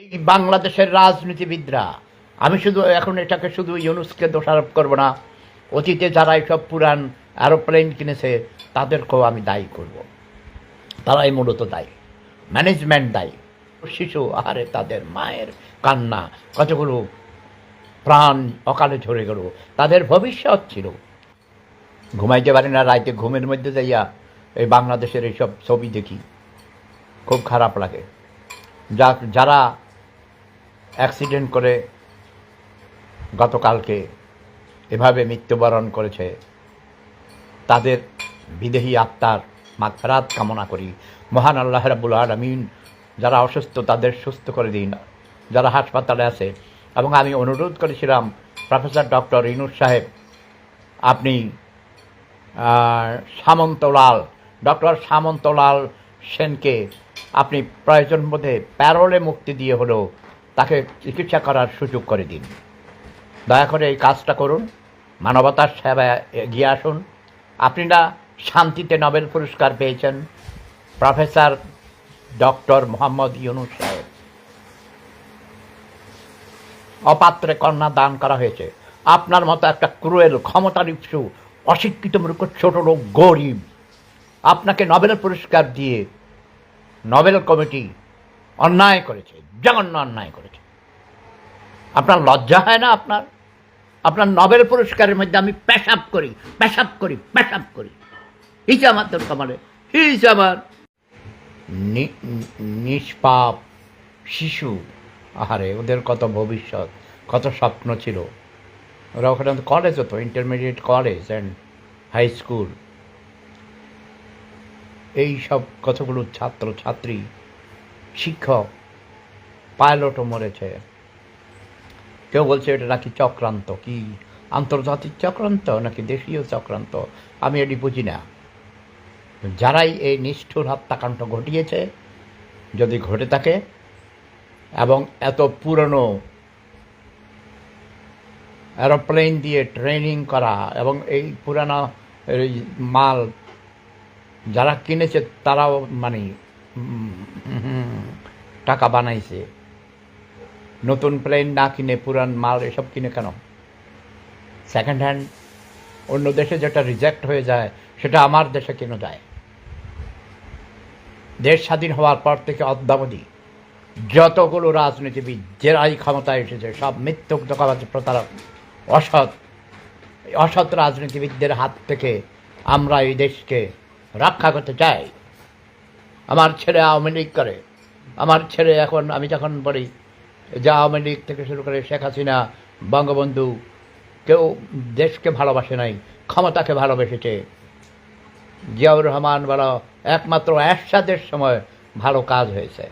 এই বাংলাদেশের রাজনীতিবিদরা, আমি শুধু এখন এটাকে শুধু ইউনুসকে দোষারোপ করব না, অতীতে যারা এইসব পুরান অ্যারোপ্লেন কিনেছে, তাদেরকেও আমি দায়ী করব। তারাই মূলত দায়ী, ম্যানেজমেন্ট দায়ী। শিশু, আহারে তাদের মায়ের কান্না কতগুলো প্রাণ অকালে ঝরে গেল, তাদের ভবিষ্যৎ ছিল। ঘুমাইতে পারি না, রাইতে ঘুমের মধ্যে যাইয়া এই বাংলাদেশের এইসব ছবি দেখি। খুব খারাপ লাগে। যা যারা অ্যাক্সিডেন্ট করে গতকালকে এভাবে মৃত্যুবরণ করেছে তাদের বিদেহী আত্মার মাগফেরাত কামনা করি। মহান আল্লাহ রাবুল আলমিন, যারা অসুস্থ তাদের সুস্থ করে দিন। যারা হাসপাতালে আছে, এবং আমি অনুরোধ করেছিলাম, প্রফেসর ডক্টর ইনুস সাহেব, আপনি সামন্তলাল, ডক্টর সামন্তলাল সেনকে আপনি প্রয়োজন বোধে প্যারোলে মুক্তি দিয়ে হলেও তাকে চিকিৎসা করার সুযোগ করে দিন। দয়া করে এই কাজটা করুন। মানবতার সেবায় এগিয়ে আসুন। আপনি না শান্তিতে নোবেল পুরস্কার পেয়েছেন প্রফেসর ডক্টর মোহাম্মদ ইউনুস সাহেব। অপাত্রে কন্যা দান করা হয়েছে। আপনার মতো একটা ক্রুয়েল ক্ষমতার ইস্যু অশিক্ষিত মূর্খ, ছোট লোক, গরিব। আপনাকে নোবেল পুরস্কার দিয়ে নোবেল কমিটি অন্যায় করেছে, জঘন্য অন্যায় করেছে। আপনার লজ্জা হয় না আপনার? আপনার নোবেল পুরস্কারের মধ্যে আমি পেশাব করি পেশাব করি পেশাব করি। হিসে আমার তোর কামালে হিস আমার। নিষ্পাপ শিশু, আহারে, ওদের কত ভবিষ্যৎ, কত স্বপ্ন ছিল। ওরা ওখানে কলেজ হতো intermediate college and high school এই সব কতগুলো ছাত্র, ছাত্রী শিক্ষক, পাইলটও মরেছে। কেউ বলছে এটা নাকি চক্রান্ত, কি আন্তর্জাতিক চক্রান্ত নাকি দেশীয় চক্রান্ত? আমি এটি বুঝি না। যারাই এই নিষ্ঠুর হত্যাকাণ্ড ঘটিয়েছে, যদি ঘটে থাকে, এবং এত পুরনো এরোপ্লেন দিয়ে ট্রেনিং করা, এবং এই পুরানো মাল যারা কিনেছে, তারাও মানে টাকা বানাইছে। নতুন প্লেন না কিনে পুরান মাল এসব কিনে কেন? সেকেন্ড হ্যান্ড অন্য দেশে যেটা রিজেক্ট হয়ে যায়, সেটা আমার দেশে কেন যায়? দেশ স্বাধীন হওয়ার পর থেকে অদ্যাবধি যতগুলো রাজনীতিবিদ, জেরাই ক্ষমতায় এসেছে, সব মিথ্যুক দোকাবাজ প্রতারক, অসৎ অসৎ রাজনীতিবিদদের হাত থেকে আমরা এই দেশকে রক্ষা করতে চাই। আমার ছেলে আওয়ামী লীগ করে। আমার ছেলে এখন, আমি যখন বলি যে আওয়ামী লীগ থেকে শুরু করে শেখ হাসিনা, বঙ্গবন্ধু, কেউ দেশকে ভালোবাসে নাই, ক্ষমতাকে ভালোবেসেছে। জিয়াউর রহমান বলো, একমাত্র এরশাদের সময় ভালো কাজ হয়েছে।